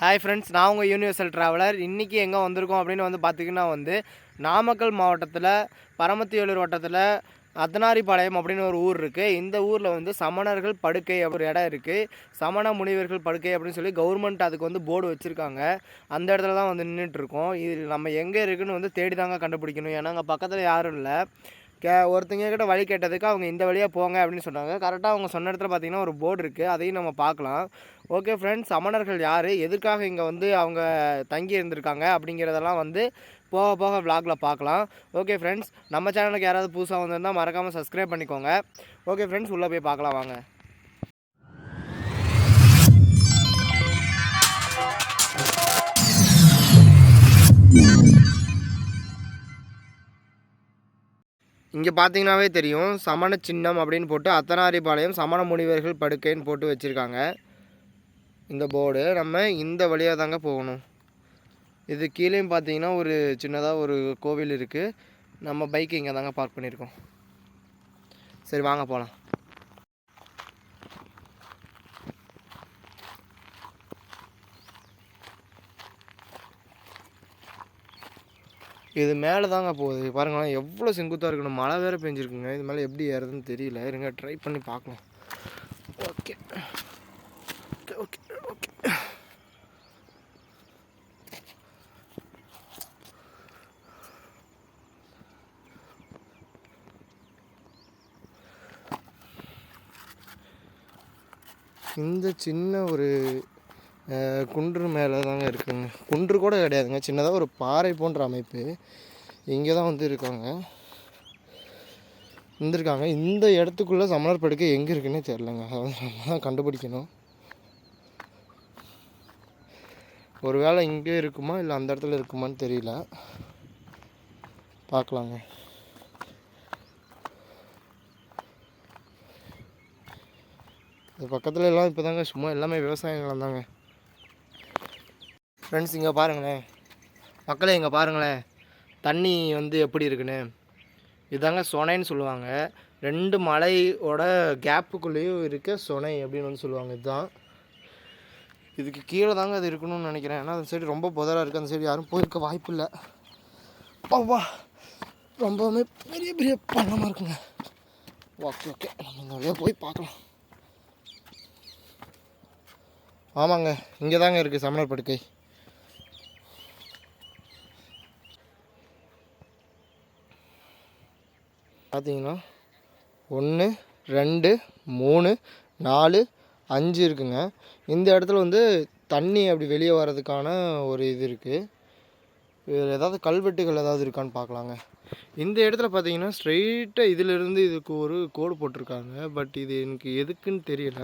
Hi friends நான் உங்கள் universal traveller இன்றைக்கி எங்கே வந்திருக்கோம் அப்படின்னு வந்து பார்த்திங்கன்னா வந்து நாமக்கல் மாவட்டத்தில் பரமத்திவேலூர் வட்டத்தில் அத்தனாரிப்பாளையம் அப்படின்னு ஒரு ஊர் இருக்குது இந்த ஊரில் வந்து சமணர்கள் படுக்கை ஒரு இடம் இருக்குது சமண முனிவர்கள் படுக்கை அப்படின்னு சொல்லி கவர்மெண்ட் அதுக்கு வந்து போர்டு வச்சுருக்காங்க. அந்த இடத்துல தான் வந்து நின்றுட்டுருக்கோம் இது நம்ம எங்கே இருக்குதுன்னு வந்து தேடி தாங்க கண்டுபிடிக்கணும். ஏன்னா அங்கே பக்கத்தில் யாரும் இல்லை. கே ஒருத்தங்க கிட்ட வழி கேட்டதுக்கு அவங்க இந்த வழியாக போங்க அப்படின்னு சொன்னாங்க. கரெக்டாக அவங்க சொன்ன இடத்துல பார்த்தீங்கன்னா ஒரு போர்டு இருக்குது அதையும் நம்ம பார்க்கலாம். ஓகே ஃப்ரெண்ட்ஸ் சமணர்கள் யார்? எதுக்காக இங்கே வந்து அவங்க தங்கி இருந்திருக்காங்க அப்படிங்கிறதெல்லாம் வந்து போக போக விளாகில் பார்க்கலாம். ஓகே ஃப்ரெண்ட்ஸ் நம்ம சேனலுக்கு யாராவது புதுசாக வந்திருந்தால் மறக்காமல் சப்ஸ்கிரைப் பண்ணிக்கோங்க. ஓகே ஃப்ரெண்ட்ஸ் உள்ளே போய் பார்க்கலாம் வாங்க. இங்கே பார்த்தீங்கன்னாவே தெரியும். சமண சின்னம் அப்படின்னு போட்டு அத்தனாரிபாளையம் சமண முனிவர்கள் படுக்கைன்னு போட்டு வச்சுருக்காங்க. இந்த போர்டு. நம்ம இந்த வழியாக தாங்க போகணும். இது கீழேயும் பார்த்தீங்கன்னா ஒரு சின்னதாக ஒரு கோவில் இருக்குது நம்ம பைக்கு இங்கே தாங்க பார்க் பண்ணியிருக்கோம். சரி வாங்க போகலாம் இது மேலே தாங்க போகுது. பாருங்களேன் எவ்வளோ செங்குத்தாக இருக்கணும். மழை வேறு பெஞ்சிருக்குங்க. இது மேலே எப்படி ஏறுதுன்னு தெரியல. இருங்க ட்ரை பண்ணி பார்க்கலாம். ஓகே ஓகே ஓகே ஓகே இந்த சின்ன ஒரு குன்று மேலே தாங்க இருக்குங்க. குன்று கூட கிடையாதுங்க. சின்னதாக ஒரு பாறை போன்ற அமைப்பு. இங்கே தான் வந்து இருக்காங்க இருந்திருக்காங்க இந்த இடத்துக்குள்ளே சமணர் படுக்கை எங்கே இருக்குன்னே தெரிலங்க அதை வந்து நம்ம தான் கண்டுபிடிக்கணும். ஒருவேளை இங்கே இருக்குமா? இல்லை அந்த இடத்துல இருக்குமான்னு தெரியல. பார்க்கலாங்க. இது பக்கத்துல எல்லாம் இப்போ தாங்க சும்மா எல்லாமே விவசாயங்கள் தாங்க. ஃப்ரெண்ட்ஸ் இங்கே பாருங்களேன் மக்களே இங்கே பாருங்களேன் தண்ணி வந்து எப்படி இருக்குன்னு? இதாங்க சொனைன்னு சொல்லுவாங்க. ரெண்டு மலையோட கேப்புக்குள்ளேயும் இருக்க சொனை அப்படின்னு வந்து சொல்லுவாங்க. இதுதான். இதுக்கு கீழே தாங்க அது இருக்கணும்னு நினைக்கிறேன். ஏன்னா அந்த சைடு ரொம்ப புதராக இருக்குது அந்த சைடு யாரும் போயிருக்க வாய்ப்பு இல்லை அப்பா ரொம்பவுமே பெரிய பெரிய பள்ளமாக இருக்குங்க. ஓகே ஓகே நம்ம இந்த வழியாக போய் பார்க்கலாம். ஆமாங்க. இங்கே தாங்க இருக்குது சமணர் படுக்கை. பார்த்தீங்கன்னா ஒன்று ரெண்டு மூணு நாலு அஞ்சு இருக்குங்க. இந்த இடத்துல வந்து தண்ணி அப்படி வெளியே வர்றதுக்கான ஒரு இது இருக்குது இதில் ஏதாவது கல்வெட்டுகள் ஏதாவது இருக்கான்னு பார்க்கலாங்க. இந்த இடத்துல பார்த்தீங்கன்னா ஸ்ட்ரெயிட்டாக இதிலிருந்து இதுக்கு ஒரு கோடு போட்டிருக்காங்க. பட் இது எனக்கு எதுக்குன்னு தெரியல.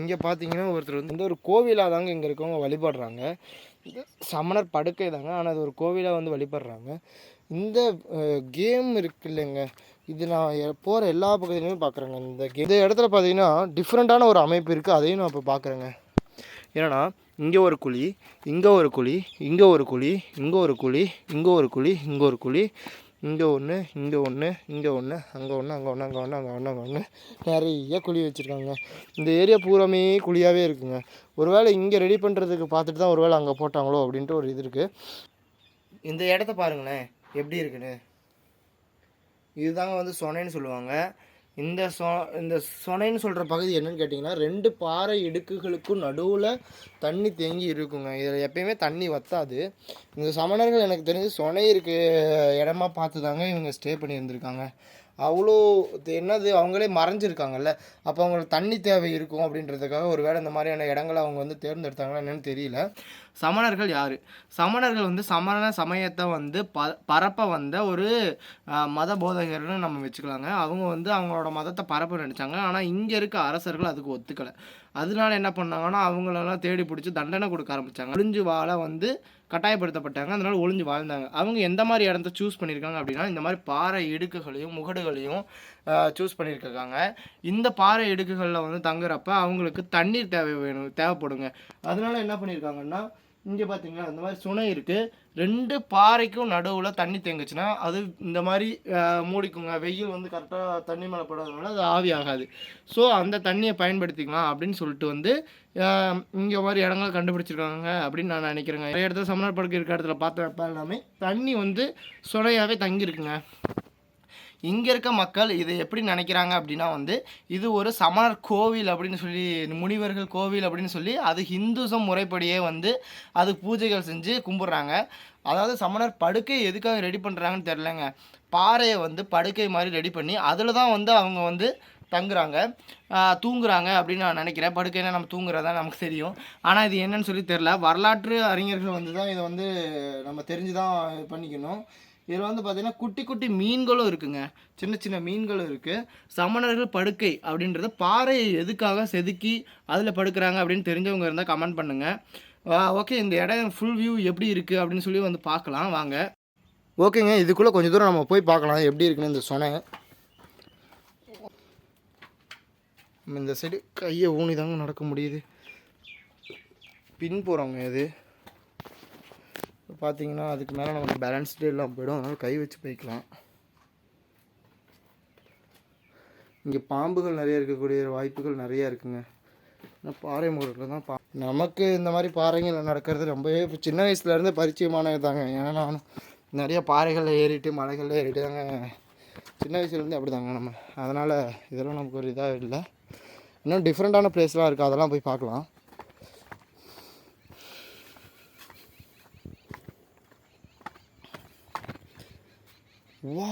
இங்கே பார்த்தீங்கன்னா ஒருத்தர் வந்து இந்த ஒரு கோவிலாக தாங்க இங்கே இருக்கவங்க வழிபடுறாங்க. இது சமணர் படுக்கை தாங்க. ஆனால் அது ஒரு கோவிலாக வந்து வழிபடுறாங்க. இந்த கேம் இருக்கு இல்லைங்க இது நான் போகிற எல்லா பகுதியிலையுமே பார்க்குறேங்க இந்த game. இந்த இடத்துல பார்த்தீங்கன்னா டிஃப்ரெண்ட்டான ஒரு அமைப்பு இருக்குது அதையும் நான் இப்போ பார்க்குறேங்க ஏன்னா இங்கே ஒரு குழி இங்கே ஒரு குழி இங்கே ஒரு குழி இங்கே ஒரு குழி இங்கே ஒரு குழி இங்கே ஒரு குழி இங்கே ஒன்று இங்கே ஒன்று இங்கே ஒன்று அங்கே ஒன்று அங்கே ஒன்று அங்கே ஒன்று அங்கே ஒன்று அங்கே ஒன்று நிறைய குழி வச்சுருக்காங்க. இந்த ஏரியா பூராமே குழியாகவே இருக்குங்க. ஒருவேளை இங்கே ரெடி பண்ணுறதுக்கு பார்த்துட்டு தான் ஒருவேளை அங்கே போட்டாங்களோ அப்படின்ட்டு ஒரு இது இருக்குது இந்த இடத்த பாருங்களேன். எப்படி இருக்குன்னு? இதுதாங்க வந்து சொனைன்னு சொல்லுவாங்க. இந்த சொ இந்த சொனைன்னு சொல்கிற பகுதி என்னன்னு கேட்டிங்கன்னா ரெண்டு பாறை இடுக்குகளுக்கும் நடுவில் தண்ணி தேங்கி இருக்குங்க. இதில் எப்பயுமே தண்ணி வத்தாது. இந்த சமணர்கள் எனக்கு தெரிஞ்சு சொனை இருக்க இடமா பார்த்து தாங்க இவங்க ஸ்டே பண்ணி இருந்திருக்காங்க அவ்வளோ என்னது அவங்களே மறைஞ்சிருக்காங்கல்ல. அப்போ அவங்களுக்கு தண்ணி தேவை இருக்கும் அப்படின்றதுக்காக ஒரு வேளை இந்த மாதிரியான இடங்களை அவங்க வந்து தேர்ந்தெடுத்தாங்களா என்னென்னு தெரியல. சமணர்கள் யார்? சமணர்கள் வந்து சமண சமயத்தை வந்து ப பரப்ப வந்த ஒரு மத போதகர்னு நம்ம வச்சுக்கலாங்க. அவங்க வந்து அவங்களோட மதத்தை பரப்ப நினச்சாங்க. ஆனால் இங்கே இருக்க அரசர்கள் அதுக்கு ஒத்துக்கலை. அதனால என்ன பண்ணாங்கன்னா அவங்களெல்லாம் தேடி பிடிச்சி தண்டனை கொடுக்க ஆரம்பித்தாங்க ஒளிஞ்சு வாழ வந்து கட்டாயப்படுத்தப்பட்டாங்க. அதனால ஒளிஞ்சு வாழ்ந்தாங்க. அவங்க எந்த மாதிரி இடத்த சூஸ் பண்ணியிருக்காங்க அப்படின்னா இந்த மாதிரி பாறை இடுக்குகளையும் முகடுகளையும் சூஸ் பண்ணியிருக்காங்க இந்த பாறை இடுக்குகளில் வந்து தங்குறப்ப அவங்களுக்கு தண்ணீர் தேவை வேணும் தேவைப்படுங்க. அதனால என்ன பண்ணியிருக்காங்கன்னா இங்கே பார்த்தீங்களா இந்த மாதிரி சுனை இருக்குது ரெண்டு பாறைக்கும் நடுவில் தண்ணி தேங்குச்சுன்னா அது இந்த மாதிரி மூடிக்குங்க. வெயில் வந்து கரெக்டாக தண்ணி மேலே படாதனால அது ஆவி ஆகாது. ஸோ அந்த தண்ணியை பயன்படுத்திக்கலாம் அப்படின்னு சொல்லிட்டு வந்து இங்கே மாதிரி இடங்களை கண்டுபிடிச்சிருக்காங்க அப்படின்னு நான் நினைக்கிறேங்க. நிறைய இடத்துல சமணர் படுக்கை இருக்க இடத்துல பார்த்த எல்லாமே தண்ணி வந்து சுனையாகவே தங்கியிருக்குங்க. இங்கே இருக்க மக்கள் இதை எப்படி நினைக்கிறாங்க அப்படின்னா வந்து இது ஒரு சமணர் கோவில் அப்படின்னு சொல்லி முனிவர்கள் கோவில் அப்படின்னு சொல்லி அது ஹிந்துசம் முறைப்படியே வந்து அது பூஜைகள் செஞ்சு கும்பிட்றாங்க. அதாவது சமணர் படுக்கை எதுக்காக ரெடி பண்ணுறாங்கன்னு தெரிலங்க பாறையை வந்து படுக்கை மாதிரி ரெடி பண்ணி அதில் தான் வந்து அவங்க வந்து தங்குறாங்க. தூங்குறாங்க அப்படின்னு நான் நினைக்கிறேன். படுக்கைன்னா நம்ம தூங்குறதா நமக்கு தெரியும். ஆனால் இது என்னன்னு சொல்லி தெரில வரலாற்று அறிஞர்கள் வந்து தான் இதை வந்து நம்ம தெரிஞ்சு தான் இது பண்ணிக்கணும். இதில் வந்து பார்த்திங்கன்னா குட்டி குட்டி மீன்களும் இருக்குங்க. சின்ன சின்ன மீன்களும் இருக்குது சமணர்கள் படுக்கை அப்படின்றது பாறையை எதுக்காக செதுக்கி அதில் படுக்கிறாங்க அப்படின்னு தெரிஞ்சவங்க இருந்தால் கமெண்ட் பண்ணுங்கள் ஓகே இந்த இடம் ஃபுல் வியூ எப்படி இருக்குது அப்படின்னு சொல்லி வந்து பார்க்கலாம். வாங்க. ஓகேங்க இதுக்குள்ளே கொஞ்சம் தூரம் நம்ம போய் பார்க்கலாம். எப்படி இருக்குன்னு இந்த சொனை. இந்த சைடு கையை ஊனி தாங்க நடக்க முடியுது. பின் போகிறவங்க இது. பார்த்தீங்கன்னா அதுக்கு மேலே நமக்கு பேலன்ஸ்டே எல்லாம் போயிடும். அதனால் கை வச்சு போய்க்கலாம். இங்கே பாம்புகள் நிறைய இருக்கக்கூடிய வாய்ப்புகள் நிறைய இருக்குங்க. ஆனால் பாறை முறையில் தான் பா நமக்கு இந்த மாதிரி பாறைகள் நடக்கிறது ரொம்பவே இப்போ சின்ன வயசுலேருந்து பரிச்சயமானது தாங்க. ஏன்னா நான் நிறைய பாறைகளில் ஏறிட்டு மலைகளில் ஏறிட்டு தாங்க சின்ன வயசுலேருந்து அப்படி தாங்க நம்ம. அதனால் இதெல்லாம் நமக்கு ஒரு இதாக இல்லை. இன்னும் டிஃப்ரெண்ட்டான பிளேஸ்லாம் இருக்குது அதெல்லாம் போய் பார்க்கலாம். வா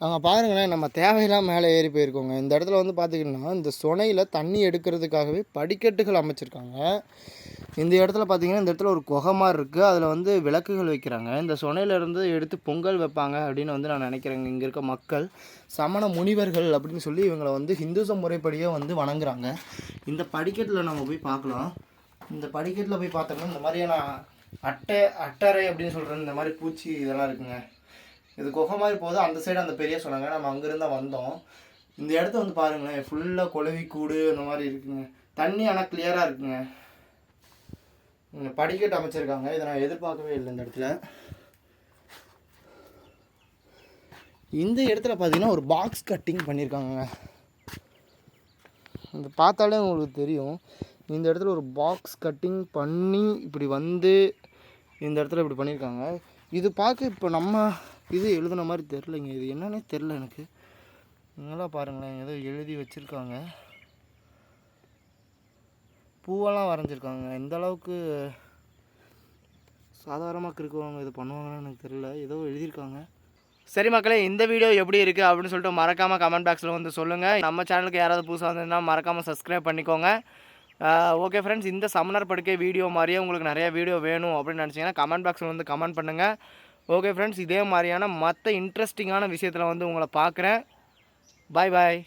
அங்கே பாருங்களேன் நம்ம தேவையில்லாம மேலே ஏறி போயிருக்கோங்க. இந்த இடத்துல வந்து பார்த்திங்கன்னா இந்த சுனையில் தண்ணி எடுக்கிறதுக்காகவே படிக்கட்டுகள் அமைச்சிருக்காங்க. இந்த இடத்துல பார்த்தீங்கன்னா இந்த இடத்துல ஒரு குகை மாதிரி இருக்குது அதில் வந்து விளக்குகள் வைக்கிறாங்க. இந்த சுனையிலேருந்து எடுத்து பொங்கல் வைப்பாங்க அப்படின்னு வந்து நான் நினைக்கிறேங்க. இங்கே இருக்க மக்கள் சமண முனிவர்கள் அப்படின்னு சொல்லி இவங்களை வந்து ஹிந்துசம் முறைப்படியே வந்து வணங்குறாங்க. இந்த படிக்கட்டில் நம்ம போய் பார்க்கலாம். இந்த படிக்கட்டில் போய் பார்த்தோம்னா இந்த மாதிரியான அட்டை அட்டரை அப்படின்னு சொல்கிறது இந்த மாதிரி பூச்சி இதெல்லாம் இருக்குங்க. இது குகை மாதிரி போதும் அந்த சைடு அந்த பெரிய சொன்னாங்க. நம்ம அங்கேருந்து தான் வந்தோம். இந்த இடத்த வந்து பாருங்களேன். ஃபுல்லாக குழவி கூடு அந்த மாதிரி இருக்குங்க. தண்ணி ஆனால் கிளியராக இருக்குங்க. இங்கே படிக்கட்டு அமைச்சிருக்காங்க. இதை நான் எதிர்பார்க்கவே இல்லை இந்த இடத்துல. இந்த இடத்துல பார்த்தீங்கன்னா ஒரு பாக்ஸ் கட்டிங் பண்ணியிருக்காங்க இந்த பார்த்தாலே உங்களுக்கு தெரியும். இந்த இடத்துல ஒரு பாக்ஸ் கட்டிங் பண்ணி இப்படி வந்து இந்த இடத்துல இப்படி பண்ணியிருக்காங்க. இது பார்க்க இப்போ நம்ம இது எழுதுன மாதிரி தெரிலங்க இது என்னன்னே தெரில எனக்கு. நல்லா பாருங்களேன். ஏதோ எழுதி வச்சுருக்காங்க. பூவெல்லாம் வரைஞ்சிருக்காங்க. எந்த அளவுக்கு சாதாரணமாக இருக்கிறவங்க இது பண்ணுவாங்கன்னு எனக்கு தெரியல. ஏதோ எழுதியிருக்காங்க. சரி மக்களே இந்த வீடியோ எப்படி இருக்குது அப்படின்னு சொல்லிட்டு மறக்காமல் கமெண்ட் பாக்ஸில் வந்து சொல்லுங்கள் நம்ம சேனலுக்கு யாராவது புதுசாக வந்ததுன்னா மறக்காமல் சப்ஸ்கிரைப் பண்ணிக்கோங்க. ஓகே ஃப்ரெண்ட்ஸ் இந்த சமணர் படுக்கை வீடியோ மாதிரியே உங்களுக்கு நிறைய வீடியோ வேணும் அப்படின்னு நினச்சிங்கன்னா கமெண்ட் பாக்ஸில் வந்து கமெண்ட் பண்ணுங்கள் ஓகே ஃப்ரெண்ட்ஸ் இதே மாதிரியான மற்ற இன்ட்ரெஸ்டிங்கான விஷயத்தில் வந்து உங்களை பார்க்குறேன். பாய் பாய்